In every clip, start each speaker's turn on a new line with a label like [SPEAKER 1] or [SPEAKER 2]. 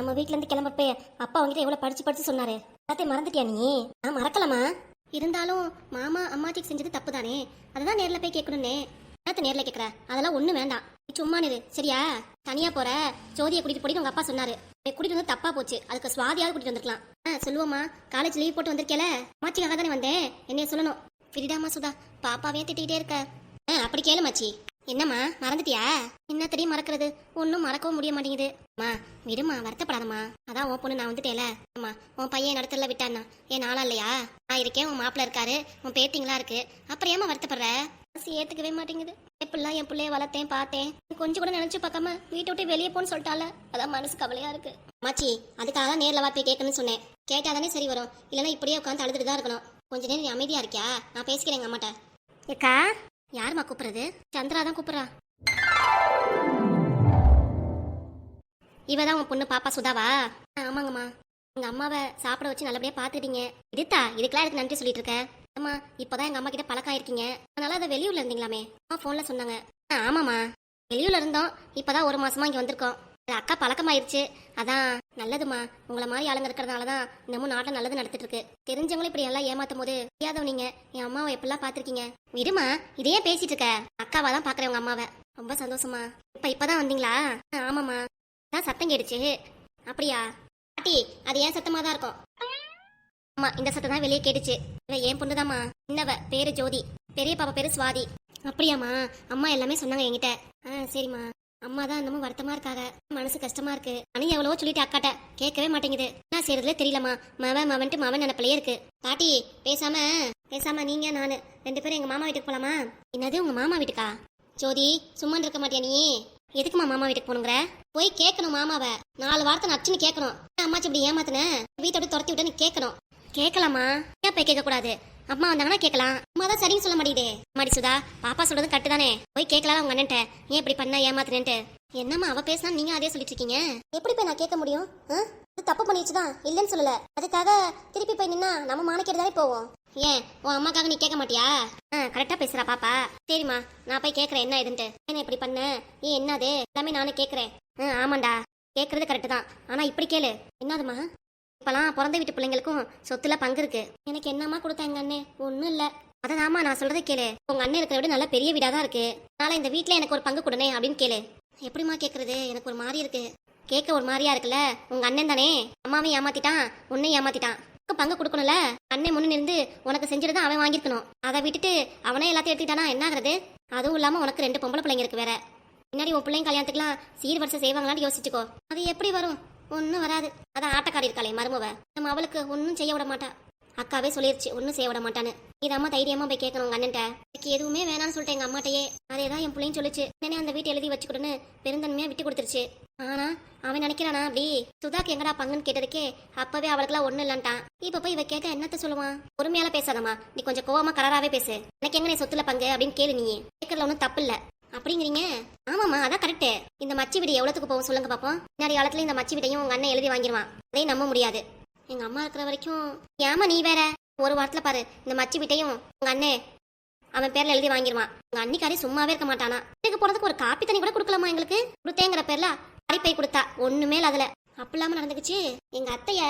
[SPEAKER 1] நம்ம வீட்ல இருந்து கிளம்பப்பே அப்பா அவங்ககிட்ட எவ்வளவு படிச்சு படிச்சு சொன்னாரு. எல்லாத்தையும் மறந்துட்டியா நீ? நான் மறக்கலாமா இருந்தாலும் மாமா அம்மாச்சிக்கு செஞ்சது தப்பு தானே அதுதான் நேர்ல போய் கேட்கணும்னே. என்னத்த நேர்ல கேக்குற? அதெல்லாம் ஒண்ணு வேண்டாம். சும்மா நிறு சரியா? தனியா போற. ஜோதியை கூட்டிட்டு போடின்னு உங்க அப்பா சொன்னாரு. கூட்டிட்டு வந்து தப்பா போச்சு. அதுக்கு சுவாதியாவது கூட்டிட்டு வந்திருக்கலாம். ஆ சொல்லுவோமா காலேஜ் லீவ் போட்டு வந்திருக்கேல? மாச்சிக்காக தானே வந்தேன். என்னைய சொல்லணும். விரிடாமா சுதா பாப்பாவே திட்டிகிட்டே இருக்க. ஆ அப்படி கேளு மாச்சி என்னம்மா மறந்துட்டியா? என்ன மறக்கிறது? ஒன்றும் மறக்கவும் முடிய மாட்டேங்குது. அம்மா விடுமா வருத்தப்படாதம்மா. அதான் உன் பொண்ணு நான் வந்துட்டேல அம்மா உன் பையன் நடத்தல விட்டான்னா? ஏன் ஆளா இல்லையா? நான் இருக்கேன் உன் மாப்பிள்ள இருக்காரு உன் பேத்திங்களா இருக்கு. அப்புறம் ஏமா வருத்தப்படுற? மனசு ஏத்துக்கவே மாட்டேங்குது. எப்படிலாம் என் பிள்ளைய வளர்த்தேன் பார்த்தேன். கொஞ்சம் கூட நினைச்சு பார்க்காம வீட்டை விட்டு வெளியே போன்னு சொல்லிட்டால. அதான் மனசு கவலையா இருக்கு. மாச்சி அதுக்காக தான் நேர்ல வா போய் கேட்கணும்னு சொன்னேன். கேட்டாதானே சரி வரும். இல்லைன்னா இப்படியே உட்காந்து அழுதுட்டு தான் இருக்கணும். கொஞ்ச நேரம் அமைதியா இருக்கியா? நான் பேசிக்கிறேன் எங்க அம்மாட்ட. ஏக்கா யாரும்மா கூப்பிடுறது? சந்திரா தான் கூப்பிடுறா. இவ தான் உன் பொண்ணு பாப்பா சுதாவா? ஆ, ஆமாங்கம்மா. எங்க அம்மாவை சாப்பிட வச்சு நல்லபடியா பாத்துட்டீங்க இதுத்தா இதுக்கெல்லாம் எனக்கு நன்றி சொல்லிட்டு இருக்க அம்மா இப்பதான் எங்க அம்மா கிட்ட பழக்கம் ஆயிருக்கீங்க அதனால அதை வெளியூர்ல இருந்தீங்களாமே? அம்மா போன்ல சொன்னாங்க. ஆ, ஆமாம்மா. வெளியூர்ல இருந்தோம். இப்பதான் ஒரு மாசமா இங்க வந்திருக்கோம். அக்கா பழக்கமாயிருச்சு. அதான் நல்லதுமா உங்களை மாதிரி ஆளுங்க இருக்கிறதுனால தான் இன்னமும் நாட்டில் நல்லது நடத்திட்டு இருக்கு தெரிஞ்சவங்களும் இப்படி எல்லாம் ஏமாத்தும் போது தெரியாதவ நீங்க. என் அம்மாவை எப்படிலாம் பார்த்திருக்கீங்க? விடுமா இதையே பேசிட்டு இருக்க. அக்காவா தான் பாக்குறேன் உங்க அம்மாவை. ரொம்ப சந்தோஷமா இப்ப இப்பதான் வந்தீங்களா? ஆ, ஆமாம்மா. தான் சத்தம் கேடுச்சு அப்படியா? பாட்டி அது ஏன் சத்தமா தான் இருக்கும்? ஆமா இந்த சத்தம் தான் வெளியே கேட்டுச்சு. இவ ஏன் பொண்ணுதாம்மா. சின்னவ பேரு ஜோதி. பெரிய பாப்பா பேரு சுவாதி. அப்படியாம்மா. அம்மா எல்லாமே சொன்னாங்க என்கிட்ட. ஆ சரிம்மா. அம்மா தான் இன்னமும் வருத்தமா இருக்காங்க. மனசு கஷ்டமா இருக்கு. அனி எவ்வளவோ சொல்லிட்டு அக்காட்ட. கேட்கவே மாட்டேங்குது. என்ன செய்யறதுல தெரியலம்மா. மவன் மவன்ட்டு மவன் நினைப்பிலே இருக்கு. பாட்டி பேசாம பேசாம நீங்க நானு ரெண்டு பேரும் எங்க மாமா வீட்டுக்கு போலாமா? என்னது உங்க மாமா வீட்டுக்கா? ஜோதி சும்மா இருக்க மாட்டியா நீ? எதுக்குமா மாமா வீட்டுக்கு போகணுங்கிற? போய் கேட்கணும் மாமாவை. நாலு வார்த்தை நச்சுன்னு கேட்கணும். ஏன் அம்மாச்சி இப்படி ஏமாத்தின? வீட்டை துரத்தி விட்டேன்னு கேட்கணும். கேட்கலாமா ஏன் போய் கேட்க கூடாது அம்மா வந்தாங்கன்னா கேட்கலாம். அம்மா தான் சரின்னு சொல்ல மாட்டேங்குதே. மாடி சுதா பாப்பா சொல்றது கட்டு தானே? போய் கேட்கலாம் உங்க அண்ணன்ட்ட. ஏன் இப்படி பண்ண ஏமாத்துனேன்ட்டு என்னம்மா அவ பேசினா நீங்க அதே சொல்லிட்டு இருக்கீங்க? எப்படி போய் நான் கேட்க முடியும்? இது தப்பு பண்ணிடுச்சுதான். இல்லைன்னு சொல்லல. அதுக்காக திருப்பி போய் நின்னா நம்ம மானக்கேடு தானே போவோம். ஏன்? உன் அம்மாக்காக நீ கேட்க மாட்டியா? ஆ கரெக்டா பேசுறா பாப்பா. சரிம்மா நான் போய் கேட்கறேன். என்ன இதுன்ட்டு? என்ன இப்படி பண்ண? ஏன் என்னது? எல்லாமே நானே கேட்கறேன். ஆ ஆமாண்டா. கேட்கறது கரெக்டு தான். ஆனா இப்படி கேளு. என்னதுமா இப்பெல்லாம் பிறந்த வீட்டு பிள்ளைங்களுக்கும் சொத்துல பங்கு இருக்கு. எனக்கு என்னம்மா கொடுத்தா எங்க அண்ணே? ஒன்றும் இல்ல. அததாம்மா நான் சொல்றதை கேளு. உங்க அண்ணன் இருக்கிற விட நல்ல பெரிய வீடாக தான் இருக்கு. அதனால இந்த வீட்டில் எனக்கு ஒரு பங்கு கொடுனே அப்படின்னு கேளு. எப்படிம்மா கேக்குறது? எனக்கு ஒரு மாதிரி இருக்கு. கேட்க ஒரு மாதிரியா இருக்குல்ல? உங்க அண்ணன் தானே. அம்மாவையும் ஏமாத்திட்டான் உன்னையும் ஏமாத்திட்டான். உனக்கு பங்கு கொடுக்கணும்ல? அண்ணன் முன்னு நின்று உனக்கு செஞ்சுட்டு தான் அவன் வாங்கியிருக்கணும். அதை விட்டுட்டு அவனே எல்லாத்தையும் எடுத்துக்கிட்டானா என்ன ஆகுறது அதுவும் இல்லாம உனக்கு ரெண்டு பொம்பளை பிள்ளைங்க இருக்கு வேற. பின்னாடி உன் பிள்ளைங்க கல்யாணத்துக்குலாம் சீர் வரிசை செய்வாங்களான்னு யோசிச்சுக்கோ. அது எப்படி வரும்? ஒன்றும் வராது. அதான் ஆட்டக்காரி இருக்காளே மருமவ. நம்ம அவளுக்கு ஒன்றும் செய்ய விட மாட்டா. அக்காவே சொல்லிருச்சு ஒன்றும் செய்ய விட மாட்டான்னு. இதை அம்மா தைரியமா போய் கேட்கணும் உங்க அண்ணன்ட்ட. எனக்கு எதுவுமே வேணாம்னு சொல்லிட்டு எங்க அம்மாட்டையே. அதே தான் என் பிள்ளையும் சொல்லிச்சு. உடனே அந்த வீட்டை எழுதி வச்சுக்கிட்டுன்னு பெருந்தன்மையா விட்டு கொடுத்துருச்சு. ஆனா அவன் நினைக்கிறானா அப்படி சுதாக்கு எங்கடா பங்குன்னு கேட்டதுக்கே அப்பவே அவளுக்குலாம் ஒண்ணு இல்லன்ட்டான். இப்ப போய் இவ கேட்ட என்னத்த சொல்லுவான்? பொறுமையால பேசாதம்மா. நீ கொஞ்சம் கோவமா கராராவே பேசு. எனக்கு எங்க நீ சொத்துல பங்கு? அப்படின்னு கேளு நீ கேட்கறதுல ஒன்றும் தப்பு இல்ல. அப்படிங்கிறீங்க? ஆமாம்மா அதான் கரெக்டு இந்த மச்சி வீடு எவ்வளவுக்கு போகும் சொல்லுங்க பாப்போம். முன்னாடி காலத்துல இந்த மச்சி வீட்டையும் உங்க அண்ணன் எழுதி வாங்கிடுவான் அதையும் நம்ப முடியாது. எங்க அம்மா இருக்கிற வரைக்கும் ஏமா நீ வேற? ஒரு வாரத்துல பாரு இந்த மச்சி வீட்டையும் உங்க அண்ணே அவன் பேர்ல எழுதி வாங்கிடுவான் உங்க அன்னிக்காரி சும்மாவே இருக்க மாட்டானா? வீட்டுக்கு போறதுக்கு ஒரு காப்பி தண்ணி கூட கொடுக்கலாமா எங்களுக்கு? கொடுத்தேங்கிற பேர்ல அரிப்பை கொடுத்தா ஒண்ணுமே அதுல. அப்படிலாம நடந்துக்குச்சு. எங்க அத்தைய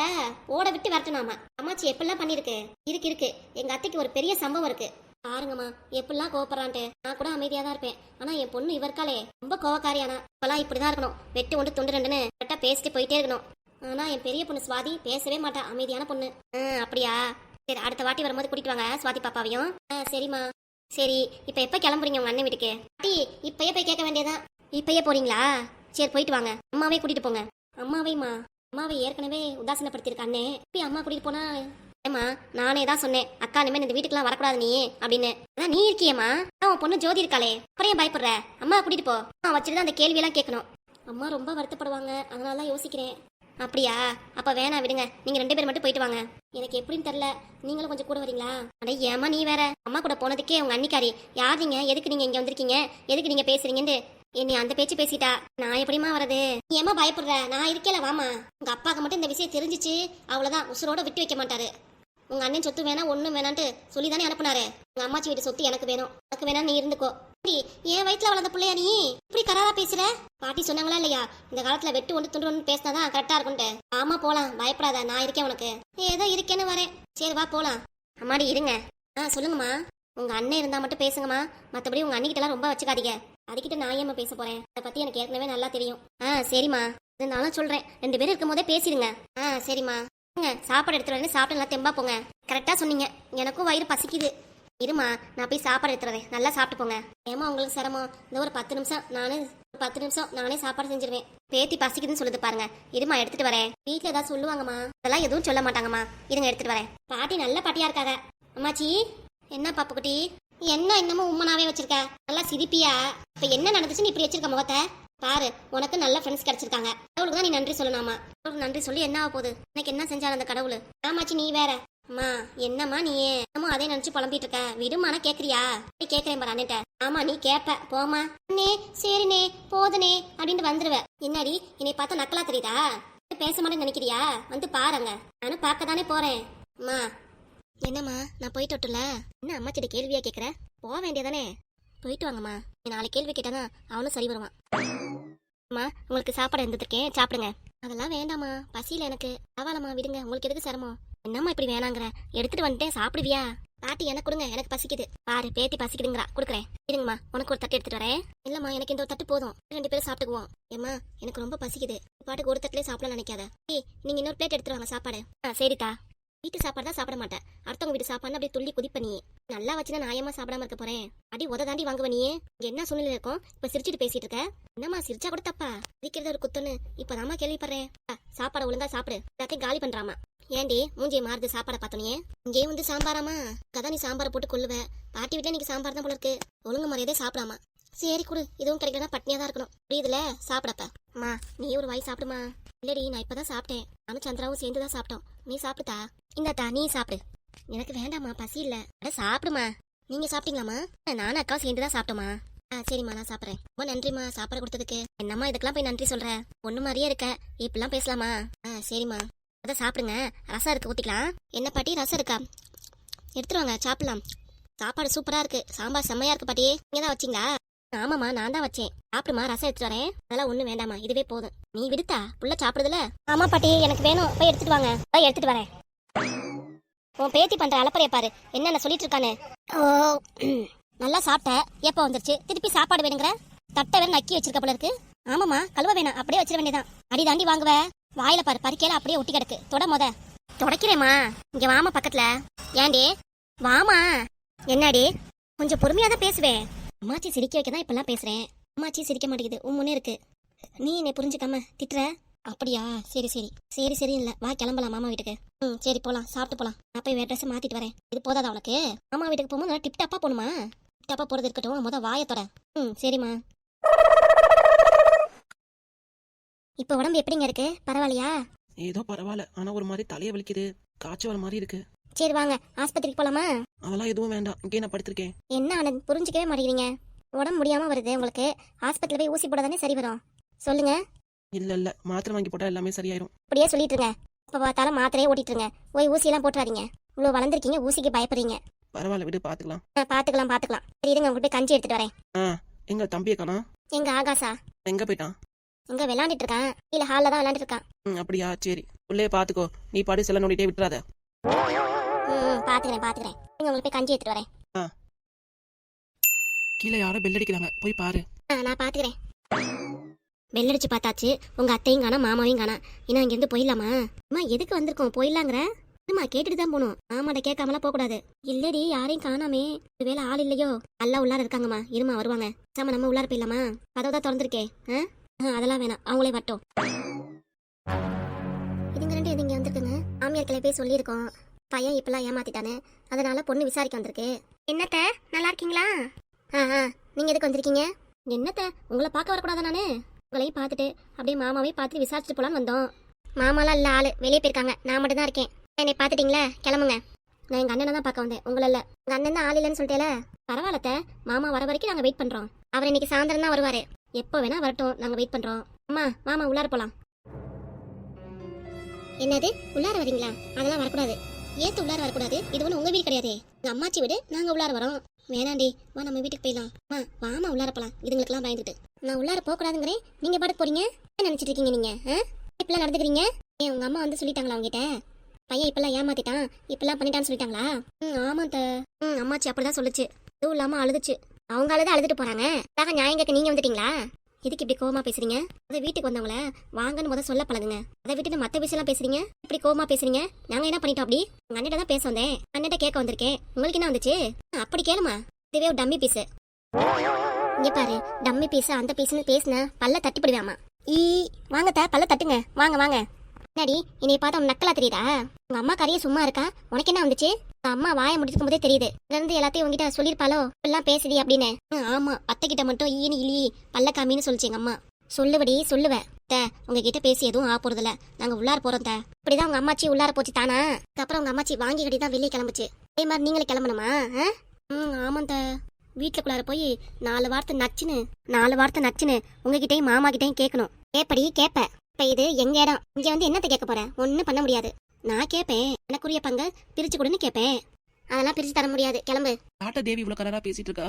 [SPEAKER 1] ஓட விட்டு விரட்டுனாமா. அம்மாச்சி எப்படிலாம் பண்ணிருக்கு இருக்கு இருக்கு. எங்க அத்தைக்கு ஒரு பெரிய சம்பவம் இருக்கு. பாருங்கம்மா எப்படிலாம் கோவப்படுறான்ட்டு. நான் கூட அமைதியா தான் இருப்பேன். ஆனா என் பொண்ணு இவர்காலே ரொம்ப கோவக்காரியானா. இப்பெல்லாம் இப்படிதான் இருக்கணும். வெட்டு ஒன்று துண்டு ரெண்டுன்னு கரெக்டா பேசிட்டு போயிட்டே இருக்கணும். ஆனா என் பெரிய பொண்ணு சுவாதி பேசவே மாட்டா. அமைதியான பொண்ணு. ஆ, அப்படியா? சரி அடுத்த வாட்டி வரும்போது கூட்டிட்டு வாங்க சுவாதி பாப்பாவையும். ஆ, சரிம்மா. சரி இப்ப எப்ப கிளம்புறீங்க உங்க அண்ணன் வீட்டுக்கு? பாட்டி இப்பயே போய் கேட்க வேண்டியதான் இப்பயே போறீங்களா? சரி போயிட்டு வாங்க. அம்மாவே கூட்டிட்டு போங்க. அம்மாவேம்மா அம்மாவை ஏற்கனவே உதாசீனப்படுத்திருக்க அண்ணே. இப்ப அம்மா கூட்டிட்டு போனா ஏமா நானே தான் சொன்னேன் அக்கா இனிமே இந்த வீட்டுக்குலாம் வரக்கூடாது நீ அப்படின்னு. அதான் நீ இருக்கியேம்மா அதான் உன் பொண்ணு ஜோதி இருக்காளே அப்புறம் ஏன் பயப்படுற? அம்மா கூட்டிட்டு போ. அம்மா வச்சுட்டு தான் அந்த கேள்வியெல்லாம் கேட்கணும். அம்மா ரொம்ப வருத்தப்படுவாங்க அதனால தான் யோசிக்கிறேன். அப்படியா? அப்ப வேணாம் விடுங்க நீங்க ரெண்டு பேர் மட்டும் போயிட்டு வாங்க. எனக்கு எப்படின்னு தெரியல நீங்களும் கொஞ்சம் கூட வரீங்களா? அட ஏமா நீ வேற அம்மா கூட போனதுக்கே உங்க அன்னிக்காரி யார் நீங்க எதுக்கு நீங்க இங்க வந்திருக்கீங்க எதுக்கு நீங்க பேசுறீங்கன்னு? என்னை அந்த பேச்சு பேசிட்டா நான் எப்படிமா வரது நீ ஏமா பயப்படுற நான் இருக்கேல வாமா உங்க அப்பாவுக்கு மட்டும் இந்த விஷயம் தெரிஞ்சிச்சு அவ்வளவுதான் உசுரோட விட்டு வைக்க மாட்டாரு. உங்க அண்ணன் சொத்து வேணா ஒண்ணும் வேணான்ட்டு சொல்லி தானே அனுப்புனாரு. உங்க அம்மாச்சி வீட்டு சொத்து எனக்கு வேணும். எனக்கு வேணா நீ இருந்துக்கோ. என் வயித்துல வளர்ந்த பிள்ளையா நீ? இப்படி கராரா பேசுற? பாட்டி சொன்னாங்களா இல்லையா? இந்த காலத்துல வெட்டு ஒன்று துண்டு ஒன்று பேசினாதான் கரெக்டா இருக்கும்ட்டு. ஆமா போலாம். பயப்படாத நான் இருக்கேன் உனக்கு. ஏதோ இருக்கேன்னு வரேன். சரி வா போலாம். அம்மாடி இருங்க. ஆ சொல்லுங்கம்மா. உங்க அண்ணன் இருந்தா மட்டும் பேசுங்கம்மா. மத்தபடி உங்க அண்ணிக்கிட்டலாம் ரொம்ப வச்சுக்காதீங்க. அதுக்கிட்ட நான் ஏம்மா பேச போறேன்? அதை பத்தி எனக்கு ஏற்கனவே நல்லா தெரியும். ஆ சரிம்மா. இருந்தாலும் சொல்றேன். ரெண்டு பேரும் இருக்கும் போதே பேசிடுங்க. ஆ சரிம்மா. சாப்பாடு எடுத்துட்டு வந்து சாப்பிட்டு நல்லா தெம்பா போங்க. கரெக்டா சொன்னீங்க. எனக்கும் வயிறு பசிக்குது. இருமா நான் போய் சாப்பாடு எடுத்துறேன் வரேன். நல்லா சாப்பிட்டு போங்க. ஏமா உங்களுக்கு சிரமம்? இந்த ஒரு பத்து நிமிஷம் நானே ஒரு பத்து நிமிஷம் நானே சாப்பாடு செஞ்சிருவேன். பேத்தி பசிக்குதுன்னு சொல்லுது பாருங்க. இருமா எடுத்துட்டு வரேன். வீட்டுல ஏதாவது சொல்லுவாங்கம்மா. அதெல்லாம் எதுவும் சொல்ல மாட்டாங்கம்மா. இருங்க எடுத்துட்டு வரேன். பாட்டி நல்ல பாட்டியா இருக்காங்க. அம்மாச்சி என்ன பாப்பு குட்டி? என்ன இன்னமும் உம்மனாவே வச்சிருக்க? நல்லா சிரிப்பியா? இப்ப என்ன நடந்துச்சுன்னு இப்படி வச்சிருக்க முகத்தை? பாரு உனக்கு நல்ல ஃப்ரெண்ட்ஸ் கிடைச்சிருக்காங்க. கடவுளுக்கு தான் நீ நன்றி சொல்லணாமா கடவுளுக்கு நன்றி சொல்லி என்ன ஆக போகுது? எனக்கு என்ன செஞ்சாலும் அந்த கடவுள். ஆமாச்சி நீ வேற. அம்மா என்னம்மா நீ? என்னமோ அதே நினைச்சு புலம்பிட்டு இருக்க. விடுமானா கேக்குறியா? கேக்குறேன் பாரு அண்ணன்ட்ட. ஆமா நீ கேப்ப. போமா அண்ணே சரிண்ணே போதுனே அப்படின்ட்டு வந்துருவ. என்னடி என்னை பார்த்தா நக்கலா தெரியுதா? பேச மாட்டேன்னு நினைக்கிறியா? வந்து பாருங்க. நானும் பார்க்க தானே போறேன். அம்மா என்னம்மா நான் போயிட்டு வரட்டுல என்ன அம்மாச்சிட்ட கேள்வியா கேக்குற? போக வேண்டியதானே? போயிட்டு வாங்கம்மா. நாளை கேள்வி கேட்டானா அவனும் சரி வருவான். அம்மா உங்களுக்கு சாப்பாடு இருந்துருக்கேன் சாப்பிடுங்க. அதெல்லாம் வேண்டாம்மா. பசியில எனக்கு. பரவாயில்லம்மா விடுங்க. உங்களுக்கு எதுக்கு சிரமம்? என்னம்மா இப்படி வேணாங்கிற? எடுத்துட்டு வந்துட்டேன். சாப்பிடுவியா? பாட்டி எனக்கு கொடுங்க. எனக்கு பசிக்குது. பாரு பேத்தி பசிக்குதுங்கிறா. கொடுக்குறேன். இருங்கம்மா உனக்கு ஒரு தட்டு எடுத்துட்டு வரேன். இல்லம்மா எனக்கு இந்த ஒரு தட்டு போதும். ரெண்டு பேரும் சாப்பிட்டுக்குவோம். ஏம்மா எனக்கு ரொம்ப பசிக்குது. பாட்டுக்கு ஒரு தட்டுலேயே சாப்பிட நினைக்காத. ஏய் நீங்க இன்னொரு பிளேட் எடுத்துட்டு வாங்க சாப்பாடு. ஆ சரிதா. வீட்டு சாப்பாடு தான் சாப்பிட மாட்டேன். அடுத்தவங்க வீட்டு சாப்பாடு அப்படியே துள்ளி குதிப்ப நீ நல்லா வச்சுனா நான் ஏமா சாப்பிடாம இருக்க போறேன்? அடி உத தாண்டி வாங்குவ நீ இங்க என்ன சூழ்நிலை இருக்கும்? இப்ப சிரிச்சிட்டு பேசிட்டு இருக்க? என்னம்மா சிரிச்சா கூட தப்பா? சிரிக்கிறது ஒரு குத்துன்னு. இப்பதாமா கேள்விப்படுறேன். சாப்பாடு சாப்பாடை ஒழுங்கா சாப்பிடு. எல்லாத்தையும் காலி பண்றாமா? ஏண்டி மூஞ்சியை மாறுது சாப்பாடை பார்த்தோன்னே இங்கே வந்து சாம்பாராமா? கதா நீ சாம்பாரை போட்டு கொள்ளுவ பாட்டி வீட்டுல இன்னைக்கு சாம்பார் தான் போல இருக்கு. ஒழுங்கு மரியாதை சாப்பிடாமா? சரி கொடு இதுவும் கிடைக்கலனா பட்னியா தான் இருக்கணும். புரியுதுல? சாப்பிடப்ப. அம்மா நீ ஒரு வாய் சாப்பிடுமா? இல்லடி நான் இப்பதான் சாப்பிட்டேன். நானும் சந்திராவும் சேர்ந்து தான் சாப்பிட்டோம். நீ சாப்பிடுதா இந்தாத்தா நீ சாப்பிடு. எனக்கு வேண்டாம்மா பசி இல்ல. அட சாப்பிடுமா. நீங்க சாப்பிட்டீங்களாமா நானும் அக்கா சேர்ந்து தான் சாப்பிட்டோமா ஆ சரிம்மா நான் சாப்பிட்றேன். ரொம்ப நன்றிம்மா சாப்பாடு கொடுத்ததுக்கு. என்னம்மா இதுக்கெல்லாம் போய் நன்றி சொல்ற? ஒண்ணு மாதிரியே இருக்க. இப்படிலாம் பேசலாமா? ஆ சரிம்மா. அதான் சாப்பிடுங்க. ரசம் இருக்கு ஊத்திக்கலாம். என்ன பாட்டி ரசம் இருக்கா? எடுத்துட்டு வாங்க சாப்பிடலாம். சாப்பாடு சூப்பரா இருக்கு. சாம்பார் செம்மையா இருக்கு பாட்டி நீங்க தான் வச்சிங்களா? ஆமாம்மா நான் தான் வச்சேன். சாப்பிடுமா ரசம் எடுத்துட்டு வரேன். அதெல்லாம் ஒன்றும் வேண்டாமா இதுவே போதும். நீ விடுத்தா? புள்ள சாப்பிடுதுல? ஆமா பாட்டி எனக்கு வேணும். போய் எடுத்துட்டு வாங்க. போய் எடுத்துட்டு வரேன். உன் பேத்தி பண்ற அலப்பறைய பாரு. என்னென்ன சொல்லிட்டு இருக்கானு ஓ நல்லா சாப்பிட்ட. எப்போ வந்துருச்சு. திருப்பி சாப்பாடு வேணுங்கிற? தட்டை வேற நக்கி வச்சிருக்க போல இருக்கு. ஆமாமா கழுவ வேணாம். அப்படியே வச்சிட வேண்டியதான் அடி தாண்டி வாங்குவ. வாயில பாரு. பறிக்கையில அப்படியே ஒட்டி கிடக்கு. தொட மொத. தொடக்கிறேம்மா. இங்க வாமா பக்கத்துல. ஏண்டி வாமா. என்னடி? கொஞ்சம் பொறுமையா தான் பேசுவேன் அம்மாச்சி சிரிக்க வைக்க தான் இப்பெல்லாம் பேசுறேன். அம்மாச்சி சிரிக்க மாட்டேங்குது. உன் முன்னே இருக்கு. நீ என்னை புரிஞ்சுக்காம திட்டுற? அப்படியா? சரி சரி. சரி சரி இல்ல. வா கிளம்பலாம் மாமா வீட்டுக்கு. ம் சரி போலாம். சாப்பிட்டு போலாம். நான் போய் வேற ட்ரெஸ் மாத்திட்டு வரேன். இது போதாதா உனக்கு? மாமா வீட்டுக்கு போகும்போது நல்லா டிப் டாப்பா போகணுமா? டிப் டாப்பா போறது இருக்கட்டும். முத வாயை தொட. ம் சரிம்மா. இப்போ உடம்பு எப்படிங்க இருக்கு? பரவாயில்லையா?
[SPEAKER 2] ஏதோ பரவாயில்ல. ஆனா ஒரு மாதிரி தலைய வலிக்குது. காய்ச்சல் மாதிரி இருக்கு.
[SPEAKER 1] சரி வாங்க. ஆஸ்பத்திரிக்கு போலாமா?
[SPEAKER 2] அதெல்லாம் எதுவும் வேண்டாம். இங்கே நான் படுத்திருக்கேன்.
[SPEAKER 1] என்ன ஆனந்த்? புரிஞ்சுக்கவே மாட்டேங்கிறீங்க. உடம்பு முடியாம வருது உங்களுக்கு. ஆஸ்பத்திரியில் போய் ஊசி போட தானே சரி வரும். சொல்லுங்க.
[SPEAKER 2] இல்ல இல்ல மாத்திரை வாங்கி போட்டா எல்லாமே சரியாயிரும்.
[SPEAKER 1] அப்படியே சொல்லிட்டு இருங்க இப்போ பார்த்தாலும் மாத்திரையே ஓட்டிட்டு இருங்க போய் ஊசியெல்லாம் போட்டுறாதீங்க. இவ்வளோ வளர்ந்துருக்கீங்க ஊசிக்கு பயப்படுறீங்க.
[SPEAKER 2] பரவாயில்ல விடு பாத்துக்கலாம்.
[SPEAKER 1] ஆ பார்த்துக்கலாம் பார்த்துக்கலாம் சரி இருங்க உங்கள்கிட்ட கஞ்சி எடுத்துட்டு வரேன்.
[SPEAKER 2] ஆ எங்க தம்பியை காணா
[SPEAKER 1] எங்க ஆகாசா
[SPEAKER 2] எங்க போயிட்டான்?
[SPEAKER 1] இங்க விளையாண்டுட்டு இருக்கான். இல்ல ஹாலில் தான் விளையாண்டுட்டு இருக்கான்.
[SPEAKER 2] ம் அப்படியா சரி. உள்ளே பாத்துக்கோ. நீ பாடு சில நோண்டிட்டே விட்டுறாத.
[SPEAKER 1] ம் ம், பாத்துக்கிறேன் பாத்துக்கிறேன். நீங்க உங்களுக்கு போய் கஞ்சி எடுத்துட்டு வரேன்.
[SPEAKER 2] கீழே யாரோ பெல் அடிக்கிறாங்க. போய் பாரு.
[SPEAKER 1] ஆ நான் பாத்துக்கிறேன். வெள்ளடிச்சு பார்த்தாச்சு. உங்க அத்தையும் காணா மாமாவையும் காணா இன்னும் இங்கேருந்து போயிடலாமா? அம்மா எதுக்கு வந்திருக்கோம்? போயிடலாங்கிற? அம்மா கேட்டுட்டு தான் போகணும். ஆமாட கேட்காமலாம் போகக்கூடாது. இல்லடி யாரையும் காணாமே. ஒருவேளை ஆள் இல்லையோ? நல்லா உள்ளார இருக்காங்கம்மா. இருமா வருவாங்க. சாம நம்ம உள்ளார போயிடலாமா? கதவு தான் திறந்துருக்கே. ஆ? அதெல்லாம் வேணாம். அவங்களே வரட்டும். இதுங்க ரெண்டு இது இங்கே வந்திருக்குங்க? மாமியார்களை போய் சொல்லியிருக்கோம். பையன் இப்பெல்லாம் ஏமாத்திட்டானே. அதனால பொண்ணு விசாரிக்க வந்திருக்கு. என்னத்த? நல்லா இருக்கீங்களா? ஆ ஆ. நீங்க எதுக்கு வந்திருக்கீங்க? என்னத்த? உங்களை பார்க்க வரக்கூடாதா நானு? உங்களையும் பார்த்துட்டு அப்படியே மாமாவையும் பார்த்துட்டு விசாரிச்சுட்டு போலான்னு வந்தோம். மாமாலாம் இல்லை ஆள். வெளியே போயிருக்காங்க. நான் மட்டும் தான் இருக்கேன். என்னை பார்த்துட்டீங்களா? கிளம்புங்க. நான் எங்கள் அண்ணனை தான் பார்க்க வந்தேன். உங்களை இல்ல. அண்ணன் தான் ஆள் இல்லைன்னு சொல்லிட்டேல? பரவாயில்லத்த மாமா வர வரைக்கும் நாங்கள் வெயிட் பண்ணுறோம் அவர் இன்னைக்கு சாயந்தரம் தான் வருவார். எப்போ வேணால் வரட்டும். நாங்கள் வெயிட் பண்ணுறோம் அம்மா மாமா உள்ளார போகலாம் என்னது? உள்ளார வரீங்களா? அதெல்லாம் வரக்கூடாது. ஏத்து உள்ளார வரக்கூடாது. இது ஒன்றும் உங்கள் வீடு கிடையாது. எங்கள் அம்மாச்சி வீடு நாங்கள் உள்ளார வரோம். வேணாண்டி. வா நம்ம வீட்டுக்கு போயிடலாம். வா வாமா உள்ளார போகலாம் இதுங்களுக்கெல்லாம் பயந்துட்டு நான் உள்ளார போக கூடாதுங்கிறேன் நீங்க பாட்டு போறீங்க? என்ன நினைச்சிட்டு இருக்கீங்க நீங்க? ஆ? இப்பெல்லாம் நடந்துக்கிறீங்க? ஏன் உங்க அம்மா வந்து சொல்லிட்டாங்களா உங்ககிட்ட? பையன் இப்பெல்லாம் ஏமாத்திட்டான். இப்பெல்லாம் பண்ணிட்டான்னு சொல்லிட்டாங்களா? ம் ஆமா த ம் அம்மாச்சி அப்படிதான் சொல்லுச்சு. அதுவும் இல்லாம அழுதுச்சு. அவங்க அழுது அழுதுட்டு போறாங்க. அதாக நியாயம் கேட்க நீங்க வந்துட்டீங்களா? எதுக்கு இப்படி கோவமா பேசுறீங்க? அதை வீட்டுக்கு வந்தவங்கள வாங்கன்னு முத சொல்ல பழகுங்க. அதை விட்டுட்டு மத்த விஷயம்லாம் பேசுறீங்க? இப்படி கோவமா பேசுறீங்க? நாங்க என்ன பண்ணிட்டோம் அப்படி? உங்க அண்ணிட்ட தான் பேச வந்தேன். அண்ணிட்ட கேட்க வந்திருக்கேன். உங்களுக்கு என்ன வந்துச்சு? ஆ, அப்படி கேளுமா. இதுவே ஒரு டம்மி பீஸ். இங்க பாரு டம்மி பீஸ் அந்த பீஸ்னு பேசுன பல்ல தட்டி போடுவாமா ஈ வாங்க தா பல்ல தட்டுங்க. வாங்க வாங்க. என்னடி என்னைய பார்த்தா நக்கலா தெரியுதா? உங்க அம்மா கரையே சும்மா இருக்கா? உனக்கு என்ன வந்துச்சு? உங்க அம்மா வாயை முடிச்சுக்கும் போதே தெரியுது. இதுல இருந்து எல்லாத்தையும் உங்ககிட்ட சொல்லிருப்பாளோ எல்லாம் பேசுடி அப்படின்னு. ஆமா அத்தை கிட்ட மட்டும் ஈனி இலி பல்ல காமின்னு சொல்லிச்சு எங்க அம்மா. சொல்லுவடி சொல்லுவேன் த உங்ககிட்ட பேசி எதுவும் ஆ போறதில்ல நாங்க உள்ளார போறோம் தே. இப்படிதான் உங்க அம்மாச்சி உள்ளார போச்சு தானா? அதுக்கப்புறம் உங்க அம்மாச்சி வாங்கி கட்டி தான் வெளியே கிளம்புச்சு. அதே மாதிரி நீங்களே கிளம்பணுமா ஆ? ம் ஆமாம் தே. வீட்டுக்குள்ளார போய் நாலு வார்த்தை நச்சுன்னு நாலு வார்த்தை நச்சுன்னு உங்ககிட்டயும் மாமா கிட்டயும் கேட்கணும் கேப்படி கேப்ப. இப்ப இது எங்க இடம்? இங்க வந்து என்னத்த கேட்க போற? ஒன்னும் பண்ண முடியாது. நான் கேட்பேன் எனக்குரிய பங்க பிரிச்சு கொடுன்னு கேட்பேன் அதெல்லாம் பிரிச்சு தர முடியாது. கிளம்பு.
[SPEAKER 2] டாட்டா தேவி இவ்வளவு கலரா பேசிட்டு இருக்கா?